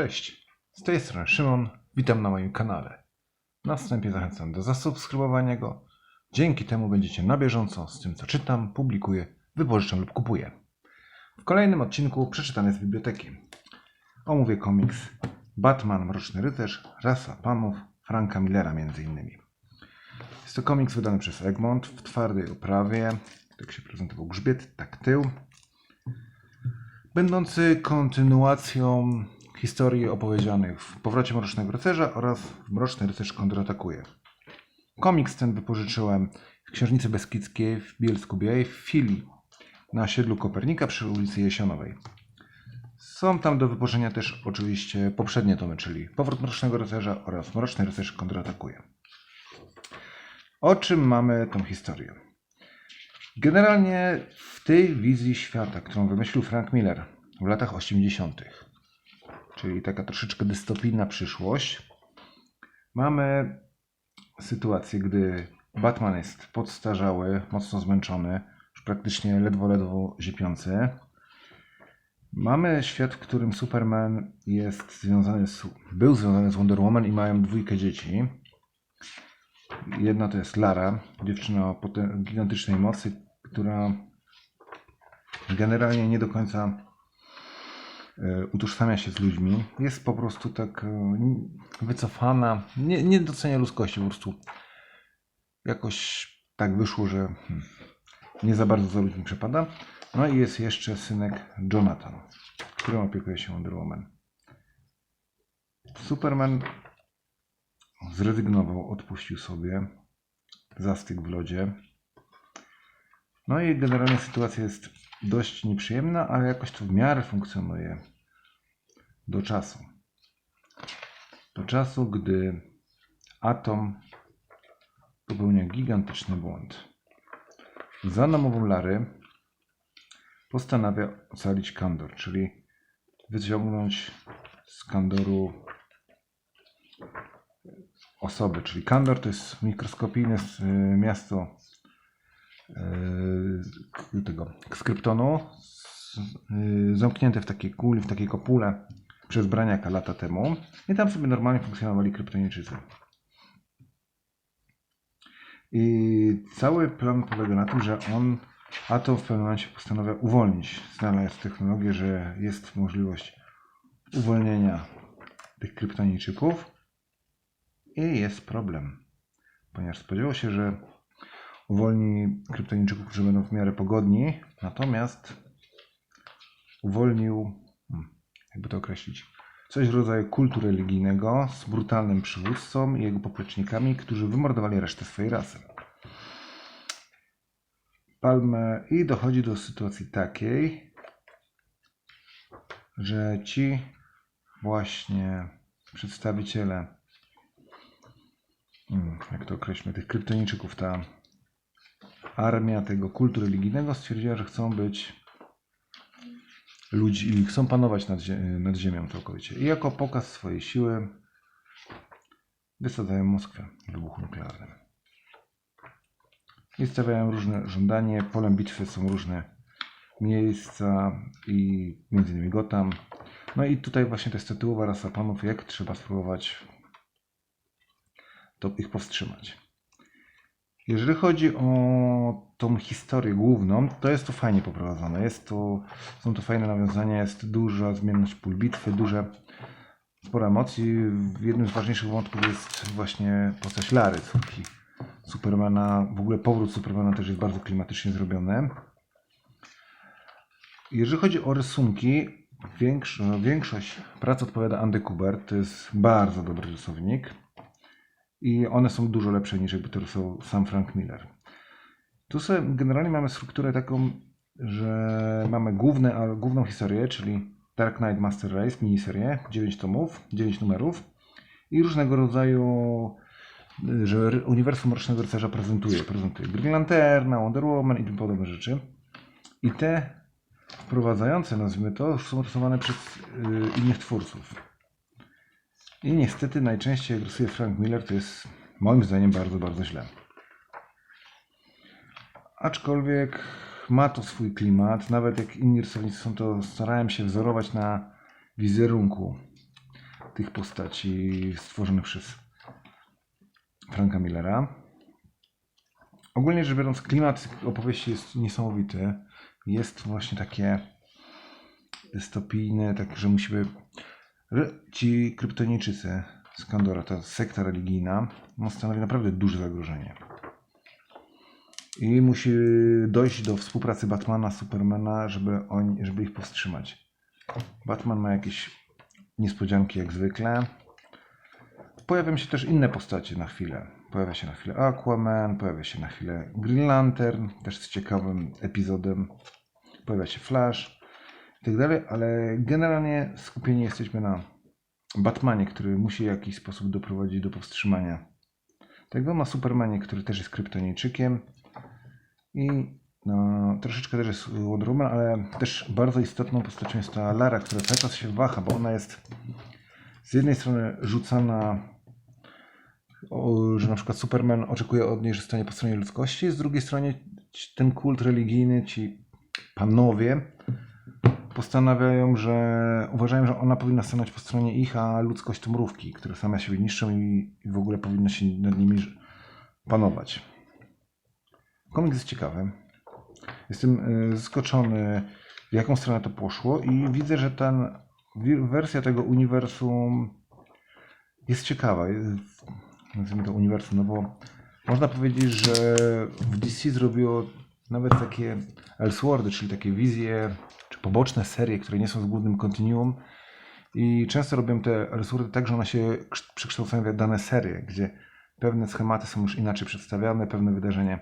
Cześć, z tej strony Szymon, witam na moim kanale. Na wstępie zachęcam do zasubskrybowania go. Dzięki temu będziecie na bieżąco z tym, co czytam, publikuję, wypożyczam lub kupuję. W kolejnym odcinku przeczytany z biblioteki. Omówię komiks Batman Mroczny Rycerz, Rasa Panów, Franka Millera innymi. Jest to komiks wydany przez Egmont w twardej oprawie. Tak się prezentował grzbiet, tak tył będący kontynuacją historii opowiedzianych w Powrocie Mrocznego Rycerza oraz w Mroczny Rycerz kontratakuje. Komiks ten wypożyczyłem w Księżnicy Beskidzkiej w Bielsku Białej w filii na osiedlu Kopernika przy ulicy Jesionowej. Są tam do wypożyczenia też oczywiście poprzednie tomy, czyli Powrót Mrocznego Rycerza oraz Mroczny Rycerz kontratakuje. O czym mamy tą historię? Generalnie w tej wizji świata, którą wymyślił Frank Miller w latach 80., czyli taka troszeczkę dystopijna przyszłość, mamy sytuację, gdy Batman jest podstarzały, mocno zmęczony, już praktycznie ledwo, ledwo ziepiący. Mamy świat, w którym Superman jest związany z, był związany z Wonder Woman i mają dwójkę dzieci. Jedna to jest Lara, dziewczyna o gigantycznej mocy, która generalnie nie do końca utożsamia się z ludźmi. Jest po prostu tak e, wycofana, nie, nie docenia ludzkości, po prostu jakoś tak wyszło, że hmm, nie za bardzo za ludźmi przepada. No i jest jeszcze synek Jonathan, którym opiekuje się Wonder Woman. Superman zrezygnował, odpuścił sobie zastyk w lodzie. No i generalnie sytuacja jest dość nieprzyjemna, ale jakoś to w miarę funkcjonuje do czasu. Do czasu, gdy Atom popełnia gigantyczny błąd. Za namową Lary postanawia ocalić Kandor, czyli wyciągnąć z Kandoru osoby, czyli Kandor to jest mikroskopijne miasto tego skryptonu zamknięte w takiej kuli, w takiej kopule przez Braniaka lata temu i tam sobie normalnie funkcjonowali kryptonijczycy. I cały plan polega na tym, że on Atom w pewnym momencie postanawia uwolnić. Znalazł technologię, że jest możliwość uwolnienia tych kryptonijczyków i jest problem. Ponieważ spodziewał się, że uwolni kryptonijczyków, którzy będą w miarę pogodni, natomiast uwolnił, hmm, jakby to określić, coś w rodzaju kultu religijnego z brutalnym przywódcą i jego poplecznikami, którzy wymordowali resztę swojej rasy. Palmę i dochodzi do sytuacji takiej, że ci właśnie przedstawiciele, hmm, jak to określmy, tych kryptonijczyków, ta armia tego kultu religijnego stwierdziła, że chcą być ludzi i chcą panować nad, zie- nad ziemią całkowicie. I jako pokaz swojej siły wysadzają Moskwę w wybuchu nuklearnym. I stawiają różne żądanie. Polem bitwy są różne miejsca i między innymi Gotham. No i tutaj właśnie to jest tytułowa rasa panów, jak trzeba spróbować to ich powstrzymać. Jeżeli chodzi o tą historię główną, to jest to fajnie poprowadzone. Jest to, są to fajne nawiązania, jest duża zmienność pól bitwy, duże, sporo emocji. Jednym z ważniejszych wątków jest właśnie postać Lary, córki Supermana. W ogóle powrót Supermana też jest bardzo klimatycznie zrobiony. Jeżeli chodzi o rysunki, większo, większość prac odpowiada Andy Kubert. To jest bardzo dobry rysownik i one są dużo lepsze niż jakby to rysował sam Frank Miller. Tu sobie generalnie mamy strukturę taką, że mamy główne, główną historię, czyli Dark Knight Master Race, miniserię, 9 tomów, 9 numerów i różnego rodzaju, że uniwersum Mrocznego Rycerza prezentuje. Prezentuje Green Lanterna, Wonder Woman i tym podobne rzeczy. I te wprowadzające, nazwijmy to, są rysowane przez y, innych twórców. I niestety najczęściej jak rysuje Frank Miller, to jest moim zdaniem bardzo, bardzo źle. Aczkolwiek ma to swój klimat, nawet jak inni rysownicy są to starałem się wzorować na wizerunku tych postaci stworzonych przez Franka Millera. Ogólnie rzecz biorąc, klimat opowieści jest niesamowity. Jest właśnie takie dystopijne, tak, że musimy. Ci kryptonijczycy z Kandora, ta sekta religijna, no, stanowi naprawdę duże zagrożenie. I musi dojść do współpracy Batmana, Supermana, żeby, oni, żeby ich powstrzymać. Batman ma jakieś niespodzianki jak zwykle. Pojawią się też inne postacie na chwilę. Pojawia się na chwilę Aquaman, pojawia się na chwilę Green Lantern, też z ciekawym epizodem. Pojawia się Flash i tak dalej, ale generalnie skupieni jesteśmy na Batmanie, który musi w jakiś sposób doprowadzić do powstrzymania tego. Na Supermanie, który też jest kryptonijczykiem i no, troszeczkę też jest Wonder Woman, ale też bardzo istotną postacią jest ta Lara, która cały czas się waha, bo ona jest z jednej strony rzucana, że na przykład Superman oczekuje od niej, że stanie po stronie ludzkości, z drugiej strony ten kult religijny, ci panowie postanawiają, że uważają, że ona powinna stanąć po stronie ich, a ludzkość to mrówki, które same siebie niszczą i, w ogóle powinno się nad nimi panować. Komiks jest ciekawy. Jestem y, zaskoczony, w jaką stronę to poszło i widzę, że wi- wersja tego uniwersum jest ciekawa. Jest- Nazwijmy to uniwersum, no bo można powiedzieć, że w DC zrobiło nawet takie Elseworldy, czyli takie wizje, poboczne serie, które nie są z głównym kontinuum. I często robią te Elseworldy tak, że one się przekształcają w dane serie, gdzie pewne schematy są już inaczej przedstawiane, pewne wydarzenia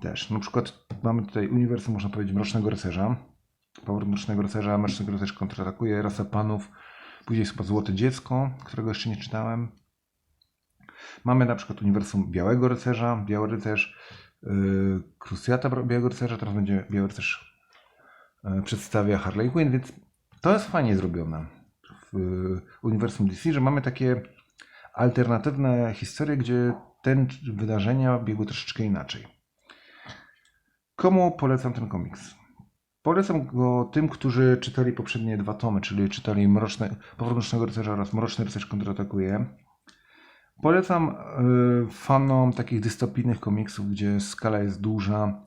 też. Na przykład mamy tutaj uniwersum, można powiedzieć, Mrocznego Rycerza. Powrót Mrocznego Rycerza, Mroczny Rycerz kontratakuje, Rasa Panów. Później jest chyba Złote Dziecko, którego jeszcze nie czytałem. Mamy na przykład uniwersum Białego Rycerza, Biały Rycerz, yy, Krucjata Białego Rycerza, teraz będzie Biały Rycerz przedstawia Harley Quinn, więc to jest fajnie zrobione w uniwersum DC, że mamy takie alternatywne historie, gdzie te wydarzenia biegły troszeczkę inaczej. Komu polecam ten komiks? Polecam go tym, którzy czytali poprzednie dwa tomy, czyli czytali Mroczne, Powrót Mrocznego Rycerza oraz Mroczny Rycerz kontratakuje. Polecam y, fanom takich dystopijnych komiksów, gdzie skala jest duża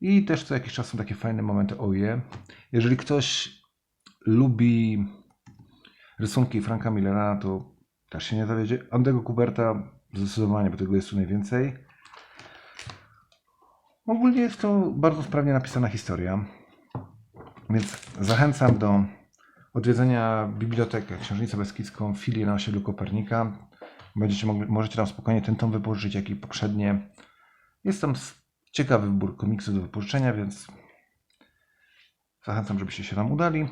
i też co jakiś czas są takie fajne momenty oje. Jeżeli ktoś lubi rysunki Franka Millera, to też się nie zawiedzie. Andego Kuberta zdecydowanie, bo tego jest tu najwięcej. Ogólnie jest to bardzo sprawnie napisana historia, więc zachęcam do odwiedzenia biblioteki Księżnicę Beskidzką filii na osiedlu Kopernika. Będziecie mogli, możecie tam spokojnie ten tom wypożyczyć, jak i poprzednie. Jest tam ciekawy wybór komiksów do wypożyczenia, więc zachęcam, żebyście się tam udali.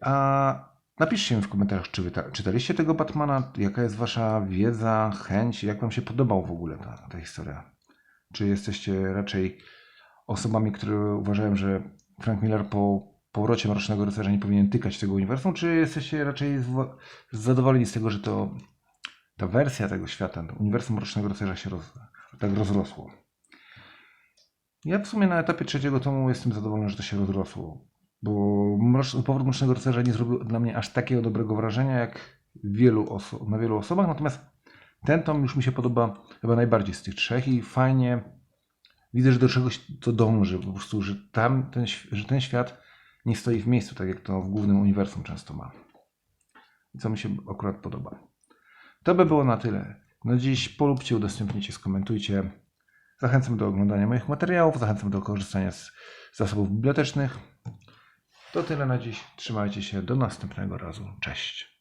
A napiszcie mi w komentarzach, czy czytaliście tego Batmana, jaka jest wasza wiedza, chęć, jak wam się podobał w ogóle ta, ta historia. Czy jesteście raczej osobami, które uważają, że Frank Miller po powrocie Mrocznego Rycerza nie powinien tykać tego uniwersum, czy jesteście raczej zadowoleni z tego, że to ta wersja tego świata, uniwersum Mrocznego Rycerza się roz, tak rozrosło? Ja w sumie na etapie trzeciego tomu jestem zadowolony, że to się rozrosło, bo Powrót Mrocznego Rycerza nie zrobił dla mnie aż takiego dobrego wrażenia jak wielu oso- na wielu osobach, natomiast ten tom już mi się podoba chyba najbardziej z tych trzech i fajnie widzę, że do czegoś to dąży, po prostu, że tam ten, że ten świat nie stoi w miejscu, tak jak to w głównym uniwersum często ma. I co mi się akurat podoba. To by było na tyle. No dziś polubcie, udostępnijcie, skomentujcie. Zachęcam do oglądania moich materiałów, zachęcam do korzystania z zasobów bibliotecznych. To tyle na dziś. Trzymajcie się. Do następnego razu. Cześć.